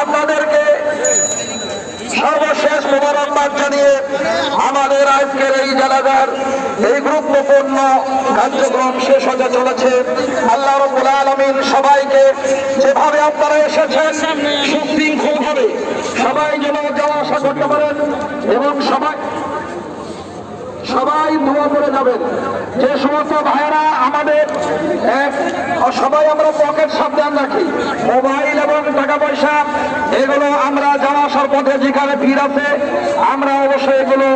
আপনাদেরকে সর্বশেষ মোবারকবাদ জানিয়ে আমাদের আজকের এই জানাজার এই গুরুত্বপূর্ণ কার্যক্রম শেষ হতে চলেছে। আল্লাহ রবুল আলমিন সবাইকে যেভাবে আপনারা এসেছেন সুশৃঙ্খল সবাই যেন যাওয়া আসা করতে পারেন এবং সবাই সবাই দোয়া করে যাবেন। যে সমস্ত ভাইয়েরা আমাদের এক সবাই আমরা পকেট সাবধান রাখি। মোবাইল টাকা পয়সা এগুলো আমরা যাওয়া আসার পথে যেখানে ভিড় আছে, আমরা অবশ্যই এগুলো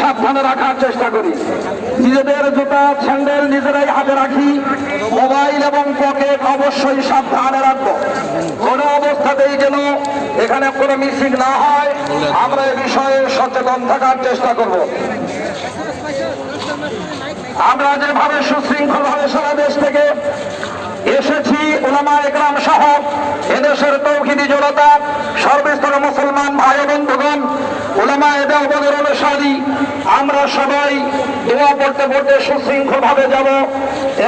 সাবধানে রাখার চেষ্টা করি। নিজেদের জুতা, স্যান্ডেল নিজেরাই হাতে রাখি। মোবাইল এবং পকেট অবশ্যই সাবধানে রাখব। কোনো অবস্থাতেই যেন এখানে কোনো মিসিং না হয়, আমরা এ বিষয়ে সচেতন থাকার চেষ্টা করব। আমরা যেভাবে সুশৃঙ্খল ভাবে সারা দেশ থেকে এসেছি ওলামা একরাম সহ। এদেশের তৌহিদি জনতা সর্বস্তরের মুসলমান ভাই বন্ধুগণ ওলামা এদের ওদের অনুসারী, আমরা সবাই দোয়া পড়তে পড়তে সুশৃঙ্খল ভাবে যাব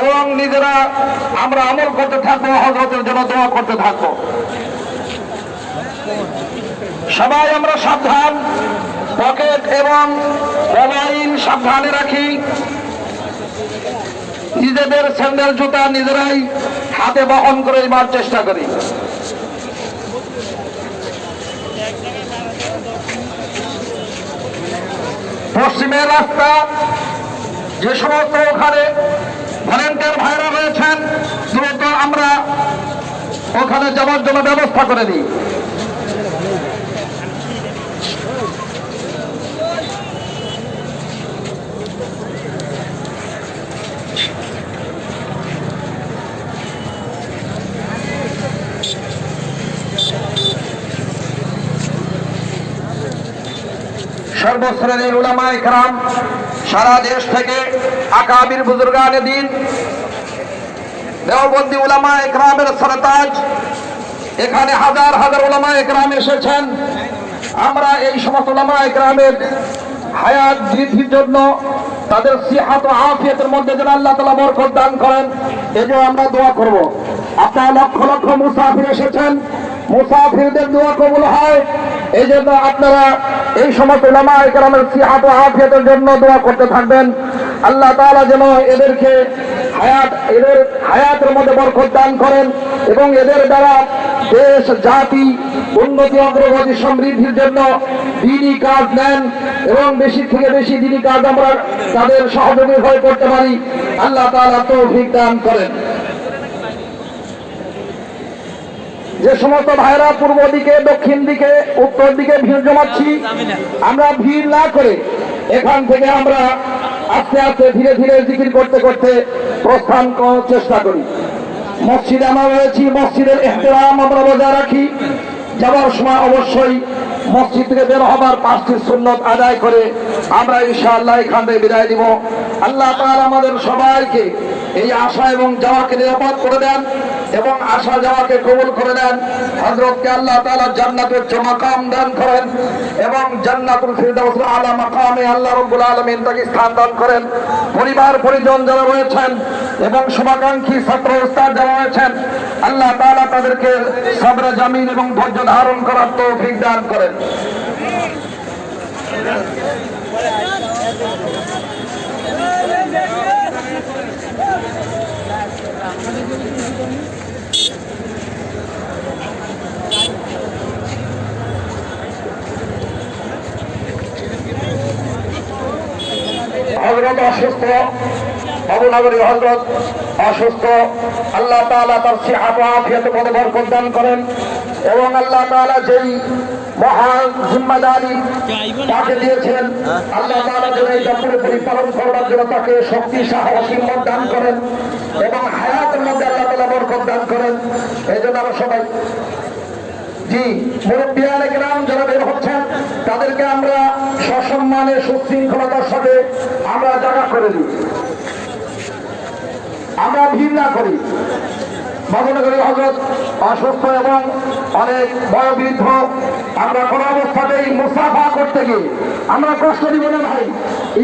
এবং নিজেরা আমরা আমল করতে থাকব হজরতের জন্য দোয়া করতে থাকব। সবাই আমরা সাবধান, পকেট এবং মোবাইল সাবধানে রাখি। নিজেদের স্যান্ডেল জুতা নিজেরাই হাতে বহন করে নেবার চেষ্টা করি। পশ্চিমের রাস্তা, যে সমস্ত ওখানে ভলেন্টিয়ার ভাইরা রয়েছেন, দ্রুত আমরা ওখানে যাওয়ার জন্য ব্যবস্থা করে দিই। সর্বশ্রেণীর উলামা ইকরাম সারা দেশ থেকে আকাবির বুজুর্গানে দিন। দেওবন্দি উলামা ইকরামের সরতাজ, এখানে হাজার হাজার উলামা ইকরাম এসেছেন। আমরা এই সমস্ত উলামা ইকরামের হায়াত বৃদ্ধির জন্য তাদের সিহাত ও আফিয়তের মধ্যে যেন আল্লাহ তালা বরকত দান করেন, এই আমরা দোয়া করব। আপনারা লক্ষ লক্ষ মুসাফির এসেছেন। মুসাফিরদের দোয়া কবুল হয়। এই জন্য আপনারা এই সমস্ত উলামা একরামের সিহাত ও আফিয়তের জন্য দোয়া করতে থাকবেন। আল্লাহ তাআলা যেন এদেরকে হায়াত, এদের হায়াতের মধ্যে বরকত দান করেন এবং এদের দ্বারা দেশ, জাতি, উন্নতি, অগ্রগতি সমৃদ্ধির জন্য দিনই কাজ নেন এবং বেশি থেকে বেশি দিনই কাজ আমরা তাদের সহযোগী হয়ে করতে পারি। আল্লাহ তাআলা তৌফিক দান করেন। যে সমস্ত ভাইরা পূর্ব দিকে, দক্ষিণ দিকে, উত্তর দিকে ভিড় জমাচ্ছি, আমরা ভিড় না করে এখান থেকে আমরা আস্তে আস্তে ধীরে ধীরে জিকির করতে করতে প্রস্থান করার চেষ্টা করি। মসজিদে আমরা রয়েছি, মসজিদের এহতেরাম আমরা বজায় রাখি। যাওয়ার সময় অবশ্যই মসজিদ থেকে বের হবার পাঁচটি সুন্নত আদায় করে আমরা ইনশাআল্লাহ এখান থেকে বিদায় দিব আল্লাহ তাআলা আমাদের সবাইকে এই আশা এবং যাওয়াকে নিরাপদ করে দেন। এবং আসা যাওয়াকে কবুল করে দেন হজরতকে আল্লাহ তাআলা জান্নাতের উচ্চ মাকাম দান করেন এবং জান্নাতুল ফিরদাউস আলা মাকামে আল্লাহ রাব্বুল আলমিন তাকে স্থান দান করেন। পরিবার, পরিজন যারা রয়েছেন এবং শুভাকাঙ্ক্ষী ছাত্র উস্তাদ যারা রয়েছেন, আল্লাহ তাআলা তাদেরকে সবরে জামিন এবং ধৈর্য ধারণ করার তৌফিক দান করেন হজরত অসুস্থ অবনগরী হজরত অসুস্থ, আল্লাহ তাআলা তার সে ও আফিয়াতে পদে বরকত করেন এবং আল্লাহ তাআলা যেই মহান জিম্মাদারি তাকে দিয়েছেন, আল্লাহ তাআলা যেন এইটা পুরোপুরি পালন করবার জন্য তাকে শক্তি, সাহস, হিম্মত দান করেন এবং হায়াতের মধ্যে আল্লাহ তাআলা বরকত দান করেন। এই জন্য আমরা সবাই আমরা করে দিই। আমরা ভিড় না করি। মদনগরী হজরত এবং অনেক বয়োবৃদ্ধ, আমরা কোনো অবস্থাতেই মুসাফা করতে গিয়ে আমরা কষ্ট দিব না ভাই।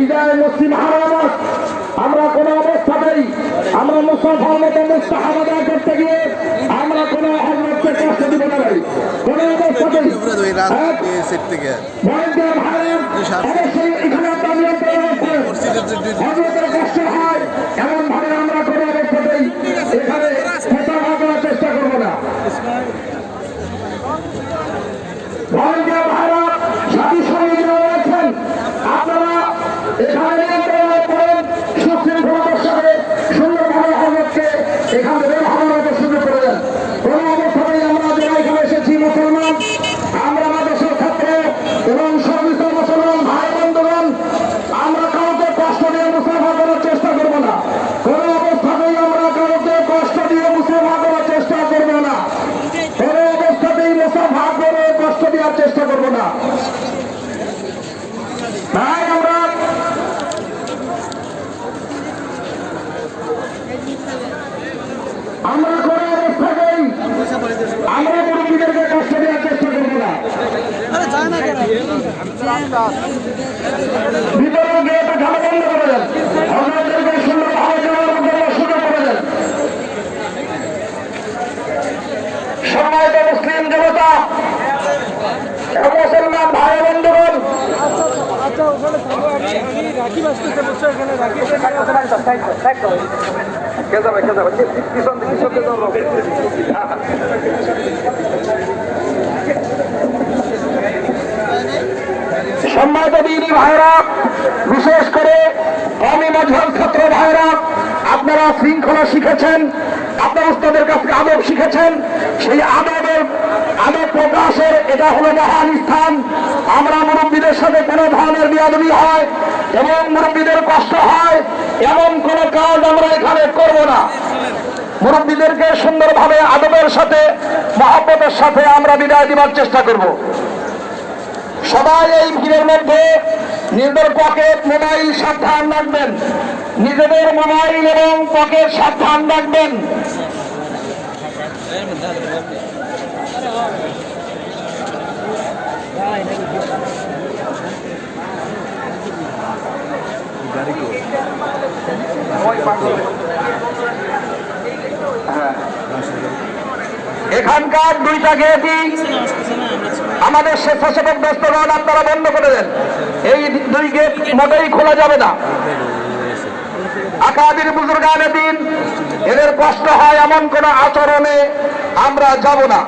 ইদায় মুসলিম অবস্থাতেই মুসাফার মতো মুস্তাহাবাদা করতে গিয়ে আমরা কোনো কষ্ট দিব না ভাই। অবশ্যই এখানে আপনার নিয়ন্ত্রণ রাখবেন। হজরতের কষ্ট হয় এমন ভাবে আমরা কোনো অবস্থাতেই এখানে ফেতাভা করার চেষ্টা করব না ভয়ঙ্কর ভাইরা সাথী সঙ্গীরা রয়েছেন আপনারা এখানে নিয়ন্ত্রণ করেন সুশৃঙ্খলার সাথে সুন্দরভাবে হজরতকে এখান থেকে ভালোভাবে সুযোগ করে দেন কোনো অবস্থাতেই আমরা যারা এখানে এসেছি মুসলমান আমরা দেশের ছাত্র এবং সর্বিত মুসলমান ভাই বন্ধুগণ আমরা কাউকে কষ্ট দিয়ে মুসাফা করার চেষ্টা করব না কোনো অবস্থাতেই আমরা কাউকে কষ্ট দিয়ে মুসাফা করার চেষ্টা করব না কোনো অবস্থাতেই মুসাফা করে কষ্ট দেওয়ার চেষ্টা করব না তাই আমরা আমরা কোনো অবস্থাতেই আমরা মুরব্বীদেরকে কষ্ট দেওয়ার চেষ্টা করব না ভিতরে গিয়ে তো ঝাড়া বন্ধ করে দেন হজরতদেরকে সুন্দর ভাবে যাওয়ার জন্য সুযোগ করে দেন সম্মানিত মুসলিম এবং মুসলমান কে যাবে কে যাবে? পিছন পিছন সম্মানিত দিনী ভাইরা বিশেষ করে আমি ছাত্র ভাইরা আপনারা শৃঙ্খলা শিখেছেন, আপনার উস্তাদের কাছ থেকে আদব শিখেছেন। সেই আদবের, আদব প্রকাশের এটা হলো মহান স্থান। আমরা মুরব্বীদের সাথে কোনো ধরনের বিয়াদবি হয় এবং মুরব্বীদের কষ্ট হয়, এমন কোন কাজ আমরা এখানে করব না। মুরব্বীদেরকে সুন্দরভাবে আদবের সাথে, মহাব্বতের সাথে আমরা বিদায় দিবার চেষ্টা করব। সবাই এই ভিড়ের মধ্যে নিজেদের পকেট, মোবাইল সাবধান রাখবেন। নিজেদের মোবাইল এবং পকেট সাবধান রাখবেন। এখানকার দুইটা গেটই আমাদের স্বেচ্ছাসেবক ব্যস্তগণ আপনারা বন্ধ করে দেন। এই দুই গেট মোটেই খোলা যাবে না। আকাদির বুজুর্গানে দিন, এদের কষ্ট হয় এমন কোনো আচরণে আমরা যাব না।